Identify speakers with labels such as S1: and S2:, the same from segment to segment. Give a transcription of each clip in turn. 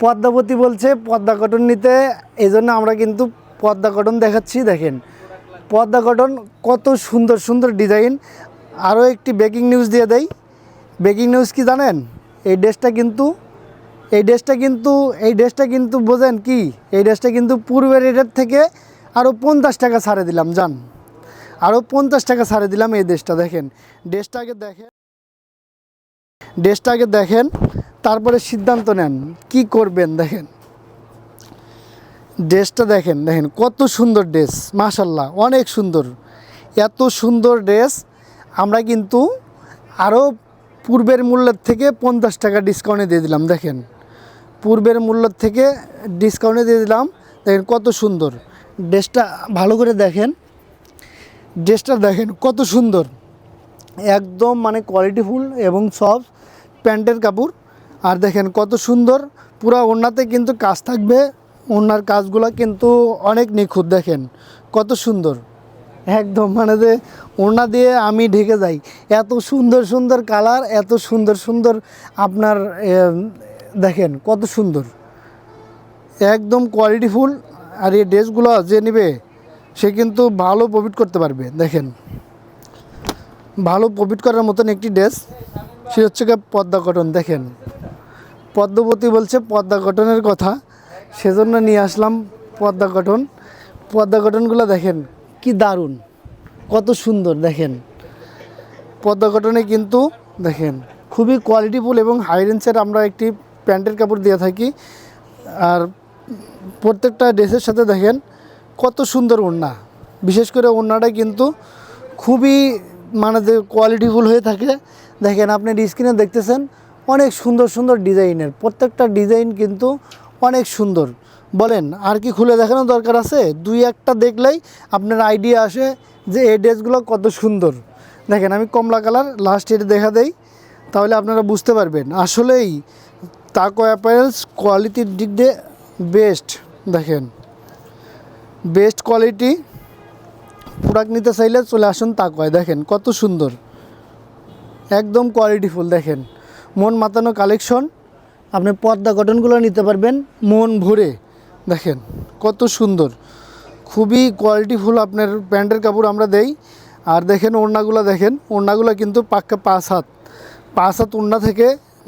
S1: পদ্মাবতী বলছে, পদ্মা কটন নিতে এই জন্য আমরা কিন্তু পদ্মা কটন দেখাচ্ছি, দেখেন। পদ্মা কটন কত সুন্দর সুন্দর ডিজাইন আরও একটি বেকিং নিউজ দিয়ে দেই। বেকিং নিউজ কি জানেন? এই ড্রেসটা কিন্তু, এই ড্রেসটা কিন্তু, এই ড্রেসটা কিন্তু বোঝেন কি? এই ড্রেসটা কিন্তু পূর্বের রেটের থেকে আরও পঞ্চাশ টাকা ছাড়ে দিলাম যান আরও পঞ্চাশ টাকা ছাড়ে দিলাম এই ড্রেসটা, দেখেন। ড্রেসটা আগে দেখেন। ড্রেসটা আগে দেখেন, তারপরে সিদ্ধান্ত নেন, কি করবেন দেখেন। ড্রেসটা দেখেন দেখেন, কত সুন্দর ড্রেস মাশাল্লাহ অনেক সুন্দর। এত সুন্দর ড্রেস, আমরা কিন্তু আরও পূর্বের মূল্যের থেকে পঞ্চাশ টাকা ডিসকাউন্টে দিয়ে দিলাম, দেখেন। পূর্বের মূল্য থেকে ডিসকাউন্টে দিয়ে দিলাম, দেখেন কত সুন্দর। ড্রেসটা ভালো করে দেখেন। ড্রেসটা দেখেন কত সুন্দর। একদম মানে কোয়ালিটিফুল এবং সব প্যান্টের কাপড়। আর দেখেন কত সুন্দর, পুরো ওড়নাতে কিন্তু কাজ থাকবে। ওড়নার কাজগুলো কিন্তু অনেক নিখুঁত, দেখেন কত সুন্দর। একদম মানে যে ওড়না দিয়ে আমি ঢেকে যাই, এত সুন্দর সুন্দর কালার, এত সুন্দর সুন্দর আপনার দেখেন কত সুন্দর। একদম কোয়ালিটিফুল আর এই ড্রেসগুলো যে নেবে, সে কিন্তু ভালো প্রফিট করতে পারবে, দেখেন। ভালো প্রফিট করার মতন একটি ড্রেস। সে হচ্ছে পদ্মা কটন দেখেন। পদ্মবতী বলছে পদ্মা কটনের কথা, সেজন্য নিয়ে আসলাম পদ্মা কটন পদ্মা কটনগুলো দেখেন, কি দারুণ, কত সুন্দর, দেখেন। পদ্মা কটনে কিন্তু, দেখেন, খুবই কোয়ালিটিফুল এবং হাই রেঞ্জের আমরা একটি প্যান্টের কাপড় দিয়ে থাকি। আর প্রত্যেকটা ড্রেসের সাথে দেখেন, কত সুন্দর ওড়না। বিশেষ করে ওড়নাটা কিন্তু খুবই মানে যে কোয়ালিটিফুল হয়ে থাকে, দেখেন আপনি স্ক্রিনে দেখতেছেন, অনেক সুন্দর সুন্দর ডিজাইনের প্রত্যেকটা ডিজাইন কিন্তু অনেক সুন্দর। বলেন, আর কি খুলে দেখানোর দরকার আছে? দুই একটা দেখলেই আপনার আইডিয়া আসে যে এই ড্রেসগুলো কত সুন্দর। দেখেন, আমি কমলা কালার লাস্ট এটা দেখা দেই, তাহলে আপনারা বুঝতে পারবেন। আসলেই তাকো অ্যাপারেলস কোয়ালিটির দিক দিয়ে বেস্ট দেখেন। বেস্ট কোয়ালিটি প্রোডাক্ট নিতে চাইলে চলে আসুন তাকোয় দেখেন কত সুন্দর। একদম কোয়ালিটিফুল দেখেন। মন মাতানো কালেকশন আপনি পর্দা কটনগুলো নিতে পারবেন, মন ভরে। দেখেন কত সুন্দর। খুবই কোয়ালিটিফুল আপনার প্যান্টের কাপড় আমরা দেই। আর দেখেন ওড়নাগুলো দেখেন। ওড়নাগুলো কিন্তু পাক্কা পাঁচ হাত। পাঁচ হাত ওড়না থেকে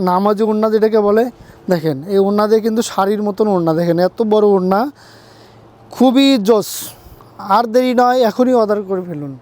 S1: নামাজি ওড়না যেটাকে বলে, দেখেন। এই ওড়না দিয়ে কিন্তু শাড়ির মতন ওড়না, দেখেন। এত বড় ওড়না। খুবই জোস। আর দেরি নয় এখনই অর্ডার করে ফেলুন।